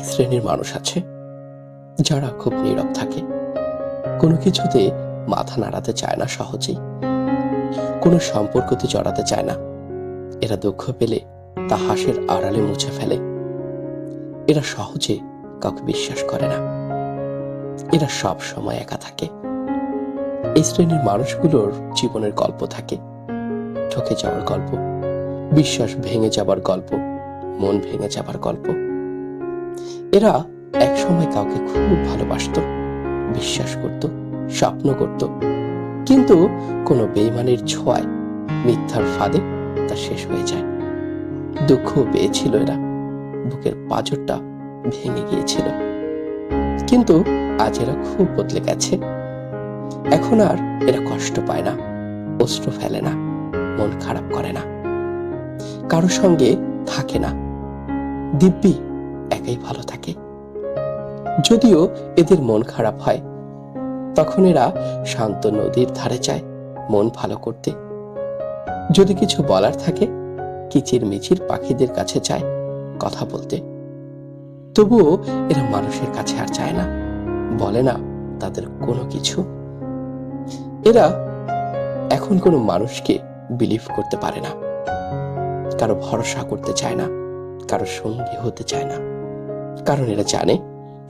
এক শ্রেণির মানুষ আছে, যারা খুব নীরব থাকে। কোনো কিছুতে মাথা নাড়াতে চায় না সহজেই। কোনো সম্পর্কতে জড়াতে চায় না। এরা দুঃখ পেলে তা হাসের আড়ালে মুছে ফেলে। এরা সহজে কাউকে বিশ্বাস করে না। এরা সব সময় একা থাকে। এই শ্রেণির মানুষগুলোর জীবনের গল্প থাকে। ঠকে যাওয়ার গল্প, বিশ্বাস ভেঙে যাবার গল্প, মন ভেঙে যাবার গল্প। এরা এক সময় কাউকে খুব ভালোবাসত, বিশ্বাস করত, স্বপ্ন করত। কিন্তু কোনো বেইমানের ছোঁয়ায় মিথ্যার ফাঁদে তা শেষ হয়ে যায়। দুঃখ পেয়েছিল এরা। বুকের পাঁজরটা ভেঙে গিয়েছিল। কিন্তু আজ এরা খুব বদলে গেছে। এখন আর এরা কষ্ট পায় না অস্ত্র ফেলে না, মন খারাপ করে না। কারও সঙ্গে থাকে না। দিব্যি একাই ভালো থাকে? যদিও এদের মন খারাপ হয়, তখন এরা শান্ত নদীর ধারে যায় মন ভালো করতে। যদি কিছু বলার থাকে কিচির মিচির পাখিদের কাছে যায় কথা বলতে। তবুও এরা মানুষের কাছে আর চায় না, বলে না তাদের কোনো কিছু। এরা এখন কোনো মানুষকে বিলিভ করতে পারে না, কারও ভরসা করতে চায় না, কারও সঙ্গী হতে চায় না। কারণ এরা জানে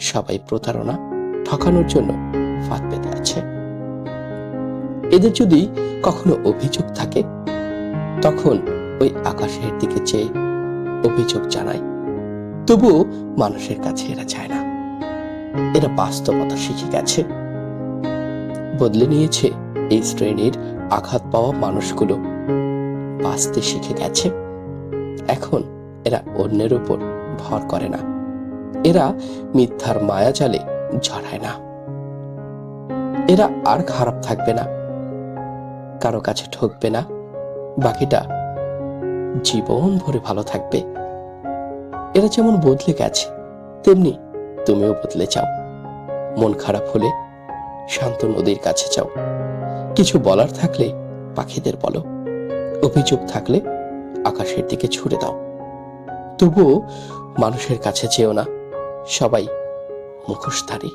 সবাই প্রতারণা ঠকানোর জন্য ফাঁদ পেতে আছে। এদের যদি কখনো অভিযোগ থাকে, তখন ওই আকাশের দিকে চেয়ে অভিযোগ জানায়। তবুও মানুষের কাছে এরা চায় না। এরা বাস্তবতা শিখে গেছে। বদলে নিয়েছে এই শ্রেণির আঘাত পাওয়া মানুষগুলো। বাঁচতে শিখে গেছে। এখন এরা অন্যের উপর ভর করে না। এরা মিথ্যার মায়া জালে জড়ায় না। এরা আর খারাপ থাকবে না। কারও কাছে ঠকবে না। বাকিটা জীবন ভরে ভালো থাকবে। এরা যেমন বদলে গেছে, তেমনি তুমিও বদলে যাও। মন খারাপ হলে শান্ত নদীর কাছে যাও। কিছু বলার থাকলে পাখিদের বলো। অভিযোগ থাকলে আকাশের দিকে ছুড়ে দাও। তবুও মানুষের কাছে যেও না। সবাই মুখোশধারী